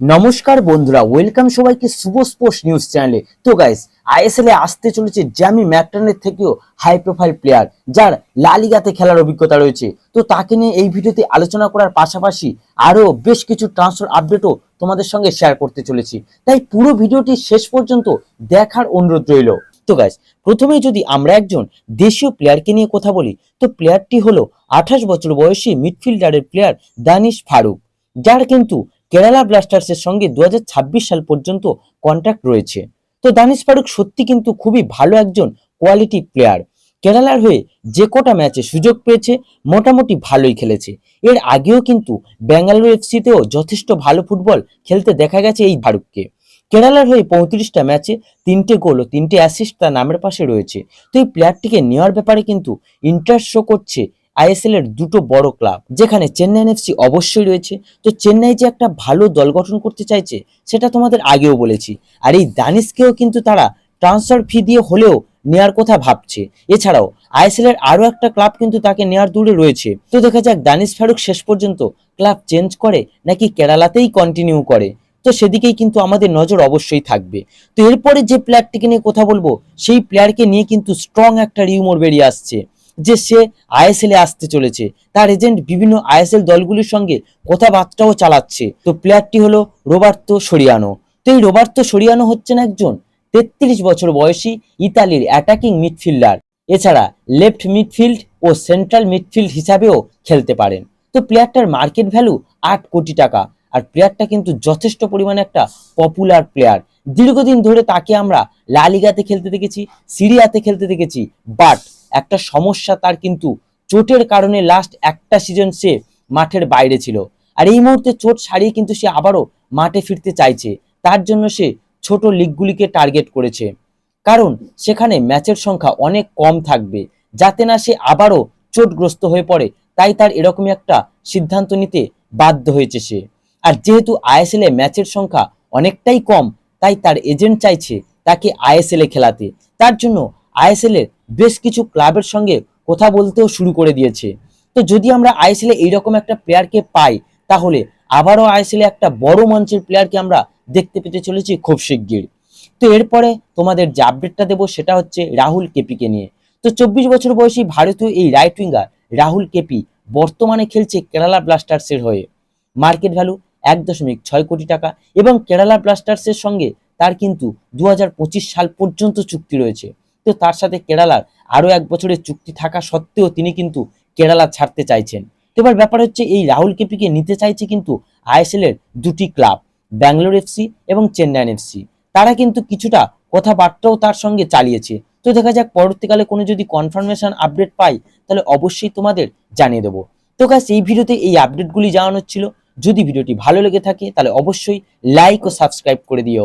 নমস্কার বন্ধুরা ওয়েলকাম সবাইকে শুভ স্পোর্টস নিউজ চ্যানেলে তো গাইস আইএসএল এ আসতে চলেছে জ্যামি ম্যাকটনের থেকেও হাই প্রোফাইল প্লেয়ার যার লালিগাতে খেলার অভিজ্ঞতা রয়েছে। তো তাকে নিয়ে এই ভিডিওতে আলোচনা করার পাশাপাশি আরও বেশ কিছু ট্রান্সফার আপডেটও তোমাদের সঙ্গে শেয়ার করতে চলেছি। তাই পুরো ভিডিওটি শেষ পর্যন্ত দেখার অনুরোধ রইল। তো গাইস প্রথমেই যদি আমরা একজন দেশীয় প্লেয়ারকে নিয়ে কথা বলি, তো প্লেয়ারটি হলো আঠাশ বছর বয়সী মিডফিল্ডারের প্লেয়ার দানিশ ফারুক, যার কিন্তু কেরালা ব্লাস্টার্সের সঙ্গে দু হাজার ছাব্বিশ সাল পর্যন্ত কন্ট্রাক্ট রয়েছে। তো দানিশ ফারুক সত্যি কিন্তু খুবই ভালো একজন কোয়ালিটি প্লেয়ার কেরালার হয়ে যে কটা ম্যাচে সুযোগ পেয়েছে, মোটামুটি ভালোই খেলেছে। এর আগেও কিন্তু বেঙ্গালুরু এফসিতেও যথেষ্ট ভালো ফুটবল খেলতে দেখা গেছে এই ফারুককে। কেরালার হয়ে পঁয়ত্রিশটা ম্যাচে তিনটে গোল ও তিনটে অ্যাসিস্ট তার নামের পাশে রয়েছে। তো এই প্লেয়ারটিকে নেওয়ার ব্যাপারে কিন্তু ইন্টারেস্ট শো করছে আইএসএল এর দুটো বড় ক্লাব, যেখানে চেন্নাই এফসি অবশ্যই রয়েছে। তো চেন্নাই যে একটা ভালো দল গঠন করতে চাইছে, সেটা তোমাদের আগেও বলেছি। আর এই দানিশকেও কিন্তু তারা ট্রান্সফার ফি দিয়ে হলেও নেয়ার কথা ভাবছে। এছাড়াও, আইএসএল এর আরও একটা ক্লাব কিন্তু তাকে নেয়ার দূরে রয়েছে। তো দেখা যাক, দানিশ ফারুক শেষ পর্যন্ত ক্লাব চেঞ্জ করে নাকি কেরালাতেই কন্টিনিউ করে। তো সেদিকেই কিন্তু আমাদের নজর অবশ্যই থাকবে। তো এরপরে যে প্লেয়ারটিকে নিয়ে কথা বলব, সেই প্লেয়ারকে নিয়ে কিন্তু স্ট্রং একটা রিউমোর বেরিয়ে আসছে। যে সে আইএসএল এ আসতে চলেছে। তার এজেন্ট বিভিন্ন আইএসএল দলগুলির সঙ্গে কথাবার্তাও চালাচ্ছে। তো প্লেয়ারটি হলো রোবার্তো সরিয়ানো। তো এই রোবার্তো সরিয়ানো হচ্ছেন একজন তেত্রিশ বছর বয়সী ইতালির অ্যাটাকিং মিডফিল্ডার এছাড়া লেফট মিডফিল্ড ও সেন্ট্রাল মিডফিল্ড হিসাবেও খেলতে পারেন। তো প্লেয়ারটার মার্কেট ভ্যালু আট কোটি টাকা। আর প্লেয়ারটা কিন্তু যথেষ্ট পরিমাণে একটা পপুলার প্লেয়ার দীর্ঘদিন ধরে তাকে আমরা লালিগাতে খেলতে দেখেছি সিরিয়াতে খেলতে দেখেছি বাট একটা সমস্যা তার কিন্তু চোটের কারণে লাস্ট একটা সিজন সে মাঠের বাইরে ছিল। আর এই মুহূর্তে চোট সারিয়ে কিন্তু সে আবারও মাঠে ফিরতে চাইছে। তার জন্য সে ছোট লিগগুলিকে টার্গেট করেছে। কারণ সেখানে ম্যাচের সংখ্যা অনেক কম থাকবে, যাতে না সে আবারও চোটগ্রস্ত হয়ে পড়ে। তাই তার এরকমই একটা সিদ্ধান্ত নিতে বাধ্য হয়েছে সে। আর যেহেতু আইএসএল ম্যাচের সংখ্যা অনেকটাই কম, তাই তার এজেন্ট চাইছে তাকে আইএসএল খেলাতে। তার জন্য আইএসএল এর বেশ কিছু ক্লাবের সঙ্গে কথা বলতেও শুরু করে দিয়েছে। তো যদি আমরা আইএসএল এ এইরকম একটা প্লেয়ারকে পাই, তাহলে আবারও আইএসএল এ একটা বড় মঞ্চের প্লেয়ারকে আমরা দেখতে পেতে চলেছি খুব শিগগির। তো এরপরে তোমাদের যে আপডেটটা দেবো সেটা হচ্ছে রাহুল কেপিকে নিয়ে। তো চব্বিশ বছর বয়সী ভারতীয় এই রাইট উইঙ্গার রাহুল কেপি বর্তমানে খেলছে কেরালা ব্লাস্টার্সের হয়ে। মার্কেট ভ্যালু এক দশমিক ছয় কোটি টাকা এবং কেরালা ব্লাস্টার্সের সঙ্গে তার কিন্তু দু হাজার পঁচিশ সাল পর্যন্ত চুক্তি রয়েছে। তো তার সাথে কেরালার আরও এক বছরের চুক্তি থাকা সত্ত্বেও তিনি কিন্তু কেরালা ছাড়তে চাইছেন। এবার ব্যাপার হচ্ছে, এই রাহুল কেপিকে নিতে চাইছে কিন্তু আইএসএল এর দুটি ক্লাব, ব্যাঙ্গালোর এফসি এবং চেন্নাইন এফসি তারা কিন্তু কিছুটা কথাবার্তাও তার সঙ্গে চালিয়েছে। তো দেখা যাক, পরবর্তীকালে কোনো যদি কনফার্মেশন আপডেট পাই, তাহলে অবশ্যই তোমাদের জানিয়ে দেবো। তো গাছ এই ভিডিওতে এই আপডেটগুলি জানানোর ছিল। যদি ভিডিওটি ভালো লেগে থাকে, তাহলে অবশ্যই লাইক ও সাবস্ক্রাইব করে দিও।